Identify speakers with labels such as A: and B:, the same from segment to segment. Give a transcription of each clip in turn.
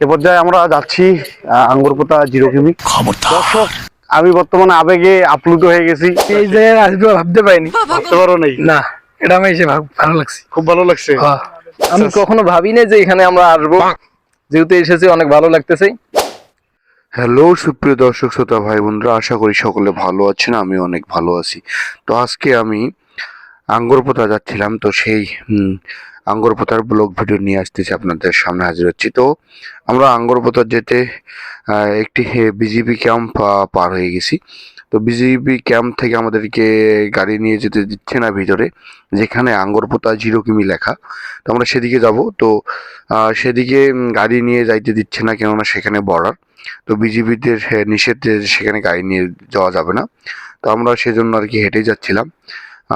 A: এ পর্যায়ে আমরা যাচ্ছি আঙ্গুরপোতা জিরো কিমি। দর্শক আমি বর্তমানে আবেগে আপ্লুত হয়ে গেছি।
B: এই যে আসবে ভাবতে পারিনি।
A: ভাবতে পারো নেই?
B: না এটা আমি এসে ভালো লাগছে।
A: খুব ভালো লাগছে?
B: হ্যাঁ। আমি কখনো ভাবিনি যে এখানে আমরা আসব। যেহেতু এসেছি অনেক ভালো লাগতেছে।
C: হ্যালো সুপ্রিয় দর্শক শ্রোতা ভাই বোনরা আশা করি সকলে ভালো আছেন আমি অনেক ভালো আছি। তো আজকে আমি আঙ্গুরপোতা যাচ্ছিলাম তো সেই হুম, আঙ্গুরপোতার ব্লগ ভিডিও নিয়ে আসতেছি আপনাদের সামনে হাজির হচ্ছি। তো আমরা আঙ্গুরপোতা যেতে একটি বিজিবি ক্যাম্প পার হয়ে গেছি। তো বিজিবি ক্যাম্প থেকে আমাদেরকে গাড়ি নিয়ে যেতে দিচ্ছে না ভিতরে যেখানে আঙ্গুরপোতা জিরো কিমি লেখা। তো আমরা সেদিকে যাব। তো সেদিকে গাড়ি নিয়ে যাইতে দিচ্ছে না কেননা সেখানে বর্ডার তো বিজিবিদের নিষেধ সেখানে গাড়ি নিয়ে যাওয়া যাবে না। তো আমরা সেজন্য আর কি হেঁটে যাচ্ছিলাম।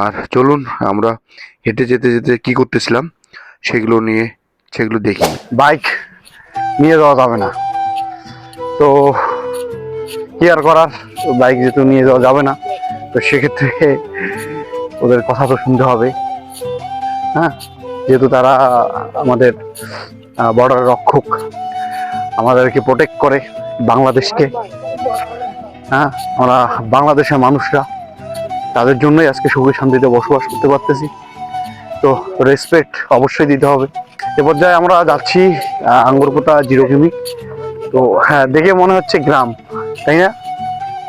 C: আর চলুন আমরা হেঁটে যেতে যেতে কি করতেছিলাম? সেগুলো নিয়ে, সেগুলো দেখি
A: বাইক নিয়ে যাওয়া যাবে না। তো কি আর করার? বাইক যেহেতু নিয়ে যাওয়া যাবে না, তো সেক্ষেত্রে ওদের কথা তো শুনতে হবে। হ্যাঁ যেহেতু তারা আমাদের বর্ডার রক্ষক, আমাদেরকে প্রোটেক্ট করে বাংলাদেশকে। হ্যাঁ আমরা বাংলাদেশের মানুষরা, তাদের জন্যই আজকে সুখে শান্তিতে বসবাস করতে পারতেছি। তো রেসপেক্ট অবশ্যই দিতে হবে। এ পর্যায়ে আমরা যাচ্ছি আঙ্গুরপোতা জিরো কিমি তো হ্যাঁ দেখে মনে হচ্ছে গ্রাম, তাই না?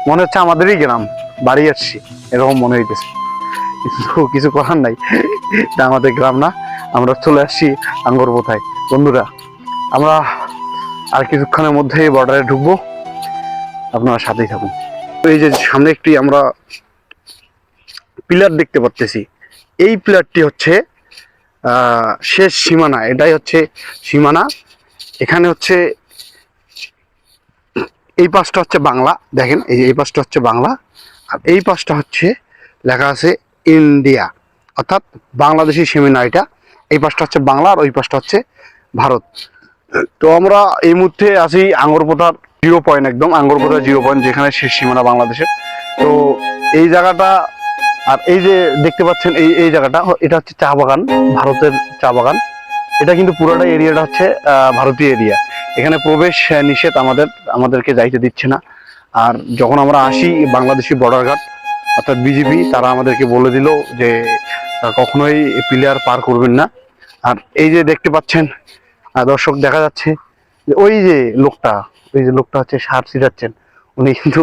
A: মনে হচ্ছে আমাদেরই গ্রাম, বাড়ি আসছি, এরকম মনে হইতেছে। কিন্তু কিছু করার নাই এটা আমাদের গ্রাম না। আমরা চলে আসছি আঙ্গুরপোতায় বন্ধুরা, আমরা আর কিছুক্ষণের মধ্যেই বর্ডারে ঢুকবো। আপনারা সাথেই থাকুন। এই যে সামনে একটি আমরা পিলার দেখতে পাচ্তেছি এই প্লেয়ারটি হচ্ছে শেষ সীমানা। এটাই হচ্ছে সীমানা। এখানে হচ্ছে, এই পাশটা হচ্ছে বাংলা। দেখেন, এই এই পাশটা হচ্ছে বাংলা। আর এই পাশটা হচ্ছে লেখা আছে ইন্ডিয়া। অর্থাৎ বাংলাদেশি সীমানা এটা এই পাশটা হচ্ছে বাংলা আর ওই পাশটা হচ্ছে ভারত। তো আমরা এই মুহূর্তে আছি আঙ্গরপোতার জিরো পয়েন্ট একদম আঙ্গরপোতা জিরো পয়েন্ট, যেখানে শেষ সীমানা বাংলাদেশের। তো এই জায়গাটা আর এই যে দেখতে পাচ্ছেন এই এই জায়গাটা, এটা হচ্ছে চা বাগান, ভারতের চা বাগান। এটা কিন্তু পুরোটা এরিয়াটা হচ্ছে ভারতীয় এরিয়া। এখানে প্রবেশ নিষেধ আমাদের, আমাদেরকে যাইতে দিচ্ছে না। আর যখন আমরা আসি বাংলাদেশি বর্ডার গার্ড অর্থাৎ বিজিবি তারা আমাদেরকে বলে দিল যে কখনোই প্লেয়ার পার করবেন না। আর এই যে দেখতে পাচ্ছেন দর্শক, দেখা যাচ্ছে যে ওই যে লোকটা, ওই যে লোকটা হচ্ছে সার ছিটাচ্ছেন উনি কিন্তু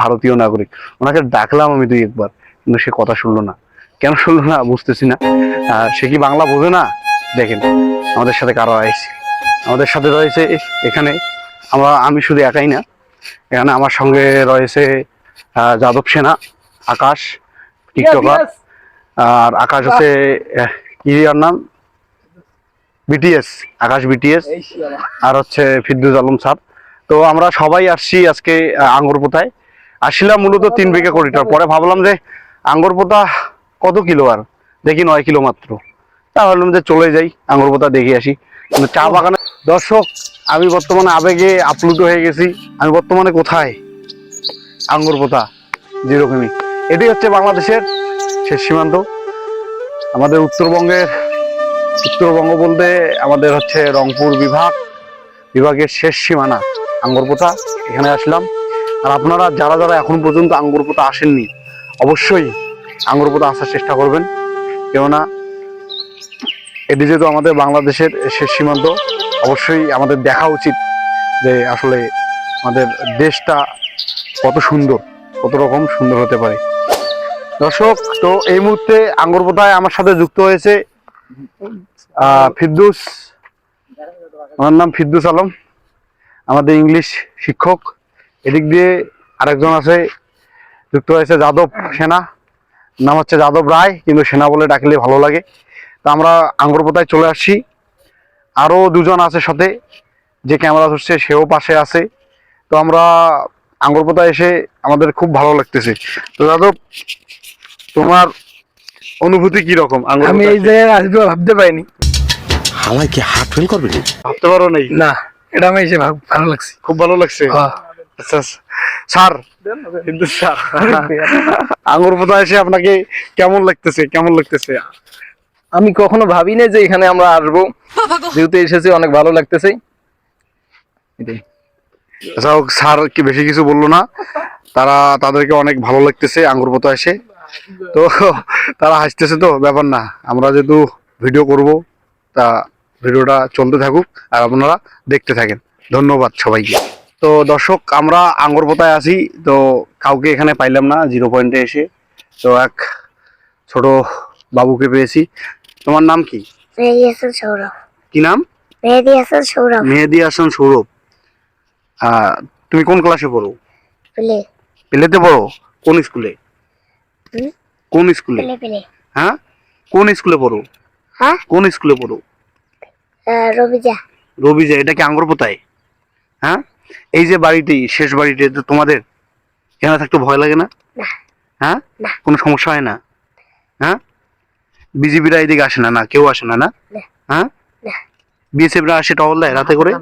A: ভারতীয় নাগরিক। ওনাকে ডাকলাম আমি দুই একবার। কিন্তু সে কথা শুনলো না। কেন শুনলো না বুঝতেছি না। সে কি বাংলা বোঝে না? দেখেন আমাদের সাথে কারও আইসি। আমাদের সাথে রয়েছে এখানে আমরা আমি শুধু একাই না। এখানে আমার সঙ্গে রয়েছে যাদব সেনা আকাশ টিকটকার। আর আকাশ হচ্ছে কি নাম? বিটিএস আকাশ বিটিএস। আর হচ্ছে ফিরদুজ আলম স্যার। তো আমরা সবাই আসছি আজকে আহ, আঙ্গুরপোতায়। আসছিলাম মূলত তিন বিঘা করিডর। পরে ভাবলাম যে আঙ্গুরপোতা কত কিলো আর? দেখি নয় কিলো মাত্র। তা ভাবলাম যে চলে যাই আঙ্গুরপোতা দেখে আসি। কিন্তু চা বাগানে দর্শক আমি বর্তমানে আবেগে আপ্লুত হয়ে গেছি। আমি বর্তমানে কোথায়? আঙ্গুরপোতা জিরো কিমি এটি হচ্ছে বাংলাদেশের শেষ সীমান্ত। আমাদের উত্তরবঙ্গের উত্তরবঙ্গ বলতে আমাদের হচ্ছে রংপুর বিভাগ বিভাগের শেষ সীমানা আঙ্গুরপোতা এখানে আসলাম। আর আপনারা যারা যারা এখন পর্যন্ত আঙ্গুরপোতা আসেননি অবশ্যই আঙ্গুরপোতা আসার চেষ্টা করবেন। কেননা এটি যেহেতু আমাদের বাংলাদেশের শেষ সীমান্ত, অবশ্যই আমাদের দেখা উচিত যে আসলে আমাদের দেশটা কত সুন্দর, কত রকম সুন্দর হতে পারে। দর্শক, তো এই মুহূর্তে আঙ্গুরপোতায় আমার সাথে যুক্ত হয়েছে ফিরদুস। আমার নাম ফিরদুস আলম, আমাদের ইংলিশ শিক্ষক। এদিক দিয়ে আরেকজন আছে যুক্ত হয়েছে যাদব সেনা। নাম হচ্ছে যাদব রায় কিন্তু সেনা বলে ডাকলে ভালো লাগে। তো আমরা আঙ্গুরপোতায় চলে আসছি। আরও দুজন আছে সাথে যে ক্যামেরা ধরছে সেও পাশে আছে। তো আমরা আঙ্গুরপোতায় এসে আমাদের খুব ভালো লাগতেছে। তো যাদব তোমার অনুভূতি কি রকম
B: আমি এই যে আসবে ভাবতে পারিনি।
D: হালাই কি হার্ট ফেল করবে
A: ভাবতে পারো নেই?
B: না এটা আমি এসে ভাব- ভালো লাগছে।
A: খুব ভালো লাগছে?
B: হ্যাঁ।
A: আচ্ছা আচ্ছা। স্যার। কিন্তু স্যার আঙ্গুর পোতা এসে আপনাকে কেমন লাগতেছে কেমন লাগতেছে?
B: আমি কখনো ভাবিনি যে এখানে আমরা আসব। যেহেতু এসেছি অনেক ভালো লাগতেছে।
A: আচ্ছা হোক, স্যার কি বেশি কিছু বলল না। তারা তাদেরকে অনেক ভালো লাগতেছে আঙ্গুর পোতা এসে। তো তারা হাসতেছে তো ব্যাপার না। আমরা যেহেতু ভিডিও করব তা ভিডিওটা চলতে থাকুক আর আপনারা দেখতে থাকেন। ধন্যবাদ সবাইকে। তো দর্শক আমরা আঙ্গুর পোতায় আছি তো কাউকে এখানে পাইলাম না জিরো পয়েন্টে এসে। তো এক ছোট বাবুকে পেয়েছি। তোমার নাম কি?
E: মেহেদি হাসান সৌরভ।
A: কি নাম?
E: মেহেদি হাসান সৌরভ।
A: মেহেদি হাসান সৌরভ। তুমি কোন ক্লাসে পড়ো?
E: পেলে।
A: পেলেতে পড়ো? কোন স্কুলে? কোন স্কুলে? হ্যাঁ? কোন স্কুলে পড়ো?
E: হ্যাঁ?
A: কোন স্কুলে পড়ো?
E: রবিজা
A: রবিজা এটা কি আঙ্গুর পোতায় হ্যাঁ? এই যে বাড়িটি শেষ বাড়িটি তো তোমাদের? এখানে থাকতে ভয় লাগে না। হ্যাঁ। কোনো সমস্যা হয় না? হ্যাঁ? বিজিবিরা এদিকে আসে না না? কেউ আসে না না। হ্যাঁ। বিএসএফরা আসে টহল দেয় রাতে করে?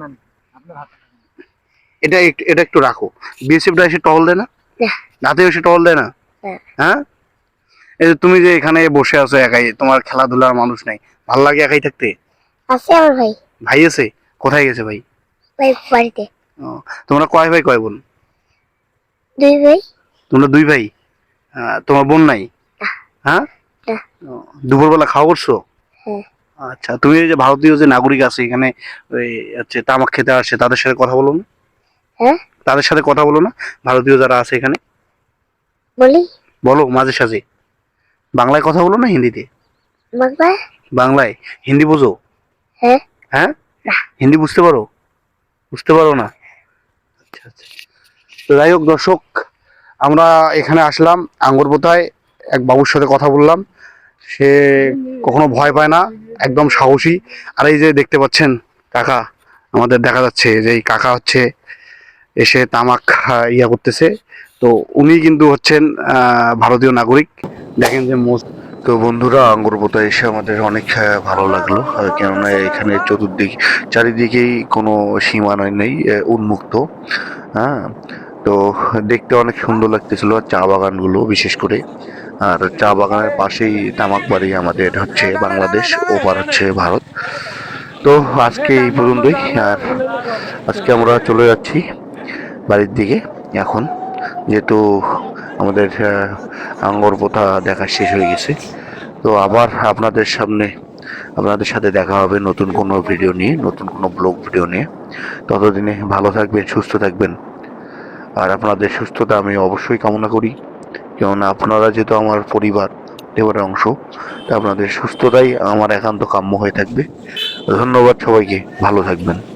A: এটা এটা একটু রাখো। বিএসএফরা এসে টহল দেয় না। রাতে এসে টহল দেয় না। হ্যাঁ? এই যে তুমি যে এখানে বসে আছো একাই তোমার খেলাধুলার মানুষ নাই। ভালো লাগে একাই থাকতে?
E: আছে আমার ভাই।
A: ভাই আছে? কোথায় গেছে ভাই?
E: ভাই বাড়িতে।
A: তোমরা কয় ভাই কয় বোন?
E: দুই ভাই।
A: তোমরা দুই ভাই? তোমার বোন নাই? হ্যাঁ? দুপুরবেলা খাওয়া করছ?
E: হ্যাঁ।
A: আচ্ছা তুমি যে ভারতীয় যে নাগরিক আছে এখানে ওই হচ্ছে তামাক খেতে আসে তাদের সাথে কথা বলো না?
E: হ্যাঁ?
A: তাদের সাথে কথা বলো না? ভারতীয় যারা আছে এখানে?
E: বলি।
A: বলো মাঝে সাঝে। বাংলায় কথা বলো না হিন্দিতে?
E: বাংলা
A: বাংলায়। হিন্দি বোঝো?
E: হ্যাঁ।
A: হ্যাঁ? হিন্দি বুঝতে পারো? বুঝতে পারো না? তো যাই হোক, দর্শক, আমরা এখানে আসলাম আঙ্গুর পোতায় এক বাবুর সাথে কথা বললাম। সে কখনো ভয় পায় না, একদম সাহসী। আর এই যে দেখতে পাচ্ছেন কাকা, আমাদের দেখা যাচ্ছে যে এই কাকা হচ্ছে এসে তামাক ইয়া করতেছে। তো উনি কিন্তু হচ্ছেন ভারতীয় নাগরিক। দেখেন যে মোস্ট
C: তো বন্ধুরা, আঙ্গুরপোতা এসে আমাদের অনেক ভালো লাগল। কেননা, এখানে চতুর্দিক চারিদিকেই কোনো সীমানা নেই উন্মুক্ত। হ্যাঁ? তো দেখতে অনেক সুন্দর লাগতেছিল চা বাগানগুলো বিশেষ করে। আর চা বাগানের পাশেই তামাক বাড়ি আমাদের হচ্ছে বাংলাদেশ, ওপার হচ্ছে ভারত। তো আজকে এই পর্যন্তই। আর আজকে আমরা চলে যাচ্ছি বাড়ির দিকে এখন। যেহেতু আমাদের আঙ্গর পোতা দেখা শেষ হয়ে গেছে। তো আবার আপনাদের সামনে, আপনাদের সাথে দেখা হবে নতুন কোনো ভিডিও নিয়ে, নতুন কোনো ব্লগ ভিডিও নিয়ে। ততদিনে ভালো থাকবেন, সুস্থ থাকবেন। আর আপনাদের সুস্থতা আমি অবশ্যই কামনা করি। কেননা আপনারা যেহেতু আমার পরিবার পরিবারের অংশ, তা আপনাদের সুস্থতাই আমার একান্ত কাম্য হয়ে থাকবে। ধন্যবাদ সবাইকে, ভালো থাকবেন।